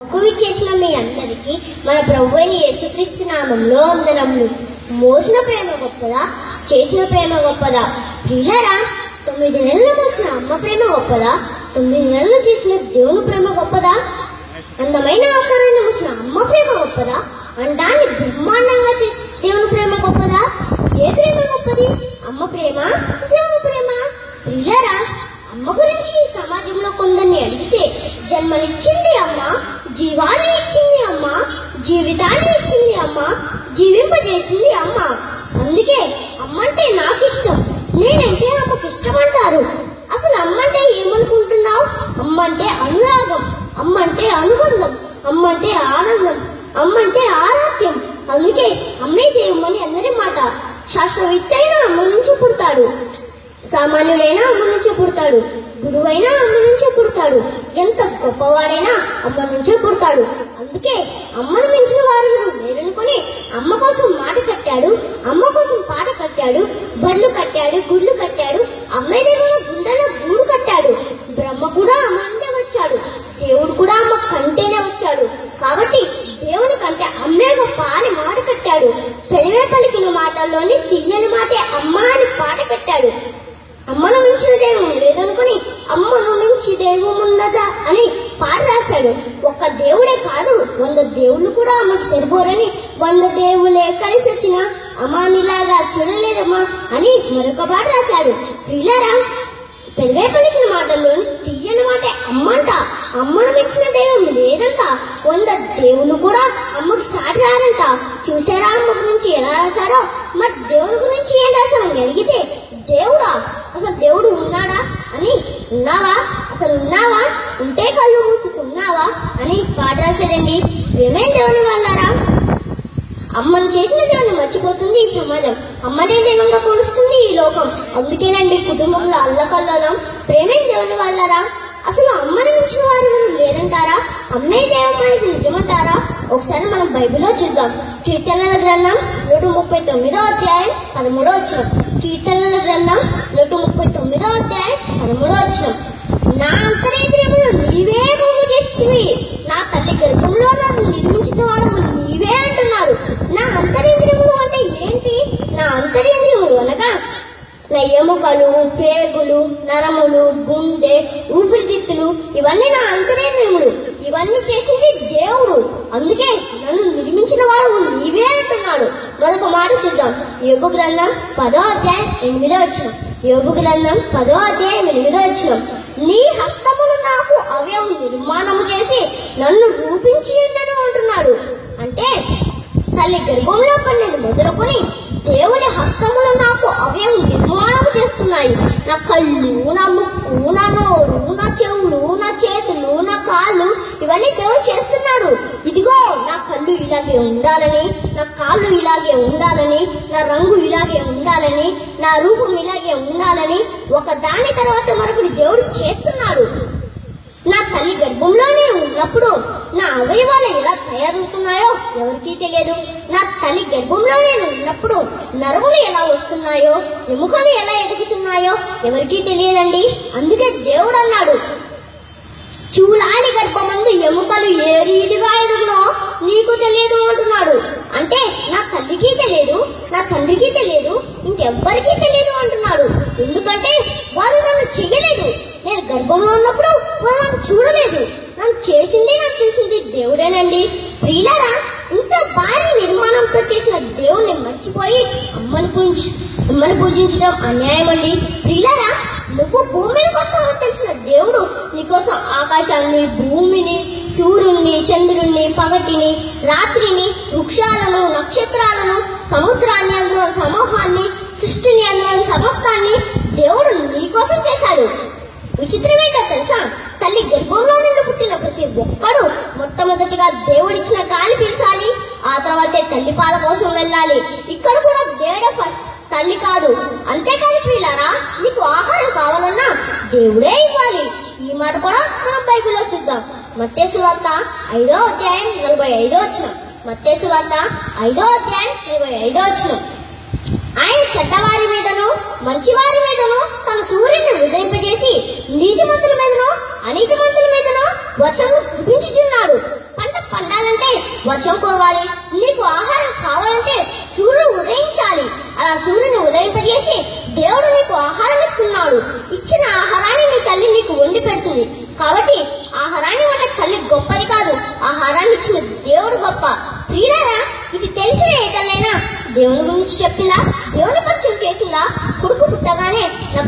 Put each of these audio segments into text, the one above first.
కువి చేసిన మీ అందరికీ మన ప్రభు అయిన యేసుక్రీస్తు నామంలో అందరములు మోసిన ప్రేమ గొప్పదా? చేసిన ప్రేమ గొప్పదా? ప్రియులరా తొమ్మిది నెలలు మోసిన అమ్మ ప్రేమ గొప్పదా? తొమ్మిది నెలలు చేసిన దేవుని ప్రేమ గొప్పదా? అందమైన ఆకారాన్ని మోసిన అమ్మ ప్రేమ గొప్పదా? అండాన్ని బ్రహ్మాండంగా చేసి దేవుని ప్రేమ గొప్పదా? ఏ ప్రేమ గొప్పది? అమ్మ ప్రేమ దేవుని ప్రేమ. ప్రియులరా అమ్మ గురించి సమాజంలో కొందరిని అడిగితే జన్మనిచ్చింది అమ్మ జీవాన్ని ఇచ్చింది అమ్మ జీవితాన్ని ఇచ్చింది అమ్మ జీవింపజేసింది అమ్మ. అందుకే అమ్మ అంటే నాకు ఇష్టం నేనంటే అమ్మకి ఇష్టం అసలు అమ్మ అంటే ఏమనుకుంటున్నావు? అమ్మ అంటే అనురాగం అమ్మ అంటే అనుబంధం అమ్మ అంటే ఆనందం అమ్మ అంటే ఆరాధ్యం. అందుకే అమ్మే దేవుమని అందరి మాట. శాస్త్రవేత్త అయినా అమ్మ నుంచి పుడతాడు. సామాన్యుడైనా అమ్మ నుంచి పుడతాడు. గురువైనా అమ్మ నుంచే పుడతాడు. ఎంత గొప్పవాడైనా అమ్మ నుంచే పుడతాడు. అందుకే అమ్మను మించిన వారు లేరనుకొని అమ్మ కోసం మాట కట్టాడు అమ్మ కోసం పాట కట్టాడు బళ్ళు కట్టాడు గుళ్ళు కట్టాడు అమ్మాయి దగ్గర గుండెలో గూడు కట్టాడు. బ్రహ్మ కూడా అమ్మ నుండే వచ్చాడు. దేవుడు కూడా అమ్మ కంటేనే వచ్చాడు. కాబట్టి దేవుని కంటే అమ్మే గొప్ప అని మాట కట్టాడు. పెరివే పలికిన మాటల్లోని తీయని మాటే అమ్మ అని పాట కట్టాడు. అమ్మను మించిన దేవుడు లేదనుకుని అమ్మను మించి దైవం అని పాట రాశాడు. ఒక్క దేవుడే కాదు వంద దేవుళ్ళు కూడా అమ్మకి సరిపోరని వంద దేవులే కలిసి వచ్చిన అమ్మానిలాగా చూడలేదమ్మా అని మరొక పాట రాశాడు. ప్రియులరా పెదవే పలికిన మాటల్లో తీయని మాట అమ్మంట. అమ్మను మెచ్చిన దైవం లేదంట. వంద దేవులు కూడా అమ్మకు సాటి రారంట. చూసారా అమ్మ గురించి ఎలా రాశారో? మరి దేవుని గురించి ఏం రాశామని అడిగితే దేవుడా అసలు దేవుడు ఉన్నాడా? ఉన్నావా? అసలు ఉన్నావా? ఉంటే కళ్ళు మూసుకున్నావా? అని పాట రాశాడండి ఏమేం దేవుని వాళ్ళారా అమ్మను చేసిన దేవుని మర్చిపోతుంది ఈ సమాజం. అమ్మనే దైవంగా కొలుస్తుంది ఈ లోకం. అందుకేనండి కుటుంబంలో అల్లకల్లోలం. ప్రేమే దేవుని వాళ్ళారా అసలు అమ్మని మించిన వారు లేరంటారా? అమ్మే దేవం అనేది నిజమంటారా? ఒకసారి మనం బైబిల్లో చూద్దాం. కీర్తనల గ్రంథం నూట ముప్పై తొమ్మిదో అధ్యాయం పదమూడో వచ్చిన కీర్తనల గ్రంథం నూట ముప్పై తొమ్మిదో అధ్యాయం పదమూడో వచ్చిన నా అంతరేంద్రియములు నీవే బాగు చేస్తుంది నా తల్లి గర్భంలో నన్ను నిర్మించిన వాడు నీవే అంటున్నారు. నా అంతరేంద్రియములు అంటే ఏంటి? నా అంతరేంద్రియములు అనగా నా ఎముకలు పేగులు నరములు గుండె ఊపిరితిత్తులు ఇవన్నీ నా అంతరేంద్రియములు. ఇవన్నీ చేసింది దేవుడు. అందుకే నన్ను నిర్మించిన వాడు నీవే అంటున్నాడు. మరొక మాట చూద్దాం. యోగు గ్రంథం పదో అధ్యాయం ఎనిమిదో వచ్చిన యోగు గ్రంథం పదో అధ్యాయం ఎనిమిదో వచ్చిన నీ హస్తములు నాకు అవయవం నిర్మాణము చేసి నన్ను రూపించి ఉండను అంటున్నాడు. అంటే తల్లి గర్భంలో పన్నెండు మొదలుకొని దేవుని హస్తములు నాకు అవయం నిర్మాణం చేస్తున్నాయి. నా కళ్ళు నా ముక్కు నా నోరు నా చెవులు నా చేతులు నా కాళ్ళు ఇవన్నీ దేవుడు చేస్తున్నాడు. ఇదిగో నా కళ్ళు ఇలాగే ఉండాలని నా కాళ్ళు ఇలాగే ఉండాలని నా రంగు ఇలాగే ఉండాలని నా రూపం ఇలాగే ఉండాలని ఒక దాని తర్వాత మరొకటి దేవుడు చేస్తున్నాడు. నా తల్లి గర్భంలోనే ఉన్నప్పుడు నా అవయవాలు ఎలా తయారవుతున్నాయో ఎవరికీ తెలియదు. నా తల్లి గర్భంలో నేను ఉన్నప్పుడు నరములు ఎలా వస్తున్నాయో ఎముకలు ఎలా ఎదుగుతున్నాయో ఎవరికీ తెలియదండి. అందుకే దేవుడు అన్నాడు చూలాని గర్భమందు ఎముకలు ఏ రీతిగా ఎదుగునో నీకు తెలియదు అంటున్నాడు. అంటే నా తల్లికి తెలియదు నా తండ్రికి తెలియదు ఇంకెవ్వరికీ తెలియదు అంటున్నాడు. ఎందుకంటే వారు నన్ను చెయ్యలేదు గర్భంలో ఉన్నప్పుడు వాళ్ళు నన్ను చూడలేదు. నన్ను చేసింది నాకు చేసింది దేవుడేనండి. ప్రియులారా ఇంత భారీ నిర్మాణంతో చేసిన దేవుణ్ణి మర్చిపోయి అమ్మని పూజి అమ్మని పూజించడం అన్యాయం అండి ప్రియులారా నువ్వు భూమి మీదకి తెలిసిన దేవుడు నీకోసం ఆకాశాన్ని భూమిని సూర్యుణ్ణి చంద్రుణ్ణి పగటిని రాత్రిని వృక్షాలను నక్షత్రాలను సముద్రాన్ని అందులో సమూహాన్ని సృష్టిని అందులో సమస్తాన్ని దేవుడు నీకోసం చేశాడు. విచిత్రమేంటో తెలుసా? తల్లి గర్భంలో నుండి పుట్టిన ప్రతి ఒక్కడు మొట్టమొదటిగా దేవుడిచ్చిన గాలి పీల్చాలి ఆ తర్వాతే తల్లి పాల కోసం వెళ్ళాలి. ఇక్కడ కూడా దేవుడే ఫస్ట్ తల్లి కాదు. అంతేకాదు ప్రియులారా నీకు ఆహారం కావాలన్నా దేవుడే ఇవ్వాలి. ఈ మాట కూడా మనం బైబిల్లో చూద్దాం. మత్తేసు వార్త ఐదో అధ్యాయం నలభై ఐదో వచ్చిన మత్తేసు వార్త ఐదో అధ్యాయం నలభై ఐదో వచ్చిన ఆయన చెడ్డవారి మీద మంచివారి మీదను తన సూర్యుని ఉదయింపజేసి నీతిమంతుల మీదను అనీతిమంతుల మీదను వర్షం కురిపించుచున్నాడు. వర్షం కురవాలి నీకు ఆహారం కావాలంటే సూర్యుడు ఉదయించాలి. అలా సూర్యుని ఉదయింపజేసి దేవుడు నీకు ఆహారం ఇస్తున్నాడు. ఇచ్చిన ఆహారాన్ని నీ తల్లి నీకు వండి పెడుతుంది. కాబట్టి ఆహారాన్ని వంట తల్లి గొప్పది కాదు. ఆహారాన్ని ఇచ్చిన దేవుడు గొప్ప. ప్రియులారా ఇది తెలిసిన ఏదైనా దేవుని గురించి చెప్పిందా దేవుని పరిచయం చేసిందా కొడుకు పుట్టగానే నా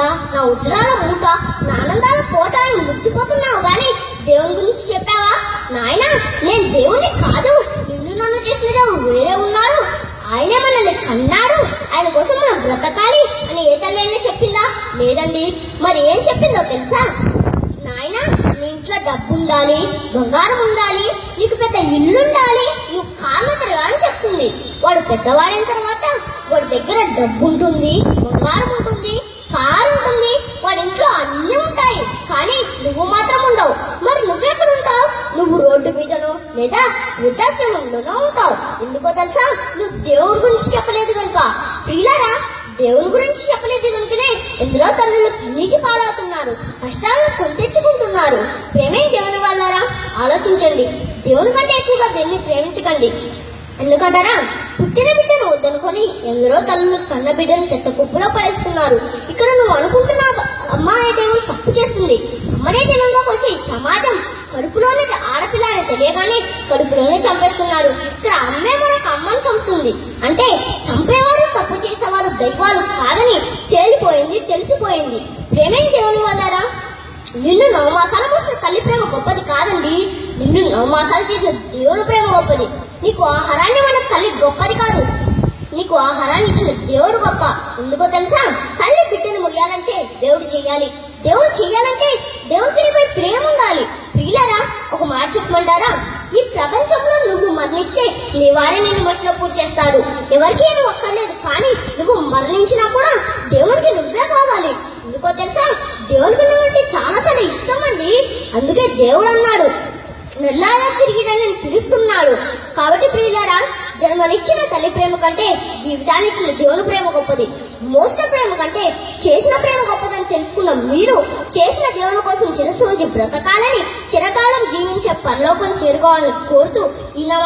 నా ఉజ్రాల మూట నా ఆనందాల కోట అని మురిసిపోతున్నావు గాని దేవుని గురించి చెప్పావా? నాయనా నేను దేవుని కాదు. నిన్ను నన్ను చేసిన వేరే ఉన్నాడు ఆయనే మనల్ని కన్నాడు. ఆయన కోసం మనం బ్రతకాలి అని ఏ తల్లైనా చెప్పిందా? లేదండి. మరి ఏం చెప్పిందో తెలుసా? నాయనా నీ ఇంట్లో డబ్బు ఉండాలి బంగారం ఉండాలి నీకు పెద్ద ఇల్లు ఉండాలి నువ్వు కాళ్ళ తిరగాలని చెప్తుంది. వాడు పెద్దవాడైన తర్వాత వాడి దగ్గర డబ్బు ఉంటుంది బంగారం ఉంటుంది కారు ఉంటుంది వాడి ఇంట్లో అన్నీ ఉంటాయి కానీ నువ్వు మాత్రం ఉండవు మరి నువ్వెక్కడ ఉంటావు నువ్వు రోడ్డు మీదనో లేదా వృద్ధాశ్రమంలోనో ఉంటావు. ఎందుకో తెలుసా? నువ్వు దేవుడి గురించి చెప్పలేదు కనుక. ప్రియులారా దేవుని గురించి చెప్పలేదు కనుకనే ఎందరో తల్లులు నీటి పాలవుతున్నారు. కష్టాలను కొనితెచ్చుకుంటున్నారు ప్రేమే దేవుని వల్లారా? ఆలోచించండి. దేవుని కంటే ఎక్కువగా దేన్ని ప్రేమించకండి. ఎందుకంటారా? పుట్టిన బిడ్డను వద్దనుకొని ఎందరో తల్లులు కన్న బిడ్డను చెత్త కుప్పలో పడేస్తున్నారు. ఇక్కడ నువ్వు అనుకుంటున్నావు అమ్మ అనే దేవుడు తప్పు చేస్తుంది. అమ్మనే దేవుడిగా వచ్చి సమాజం కడుపులోనే ఆడపిల్ల అని తెలియగానే కడుపులోనే చంపేస్తున్నారు. ఇక్కడ అమ్మే మనకు అమ్మని చంపుతుంది. అంటే చంపేవారు తప్పు చేసేవారు దైవాలు కాదని తేలిపోయింది తెలిసిపోయింది. ప్రేమేం దేవుని వల్లరా? నిన్ను నవమాసాలు మోసిన తల్లి ప్రేమ గొప్పది కాదండి. నిన్ను నవమాసాలు చేసే దేవుని ప్రేమ గొప్పది. నీకు ఆహారాన్ని మన తల్లి గొప్పది కాదు. నీకు ఆహారాన్ని ఇచ్చిన దేవుడు గొప్ప. ఎందుకో తెలుసా? తల్లి బిడ్డను ముగియాలంటే దేవుడు చేయాలి. దేవుడు చేయాలంటే దేవుడి నీపై ప్రేమ ఉండాలి. ప్రియులరా ఒక మాట చెప్పమంటారా? ఈ ప్రపంచంలో నువ్వు మరణిస్తే నీ వారే నేను మట్టిలో పూజ చేస్తారు ఎవరికి ఏమి ఒక్కర్లేదు కానీ నువ్వు మరణించినా కూడా దేవుడికి నువ్వే కావాలి. ఎందుకో తెలుసా? దేవుడికి నువ్వంటే చాలా చాలా ఇష్టం అండి. అందుకే దేవుడు అన్నాడు నెల్లాగా తిరిగి నన్ను పిలుస్తున్నాడు. కాబట్టి ప్రియులరా జన్మనిచ్చిన తల్లి ప్రేమ కంటే జీవితాన్నిచ్చిన దేవుని ప్రేమ గొప్పది. మోసిన ప్రేమ కంటే చేసిన ప్రేమ గొప్పదని తెలుసుకున్న మీరు చేసిన దేవుని కోసం శిరస్సు ఉంచి బ్రతకాలని చిరకాలం జీవించే పరలోకం చేరుకోవాలని కోరుతూ ఈ నా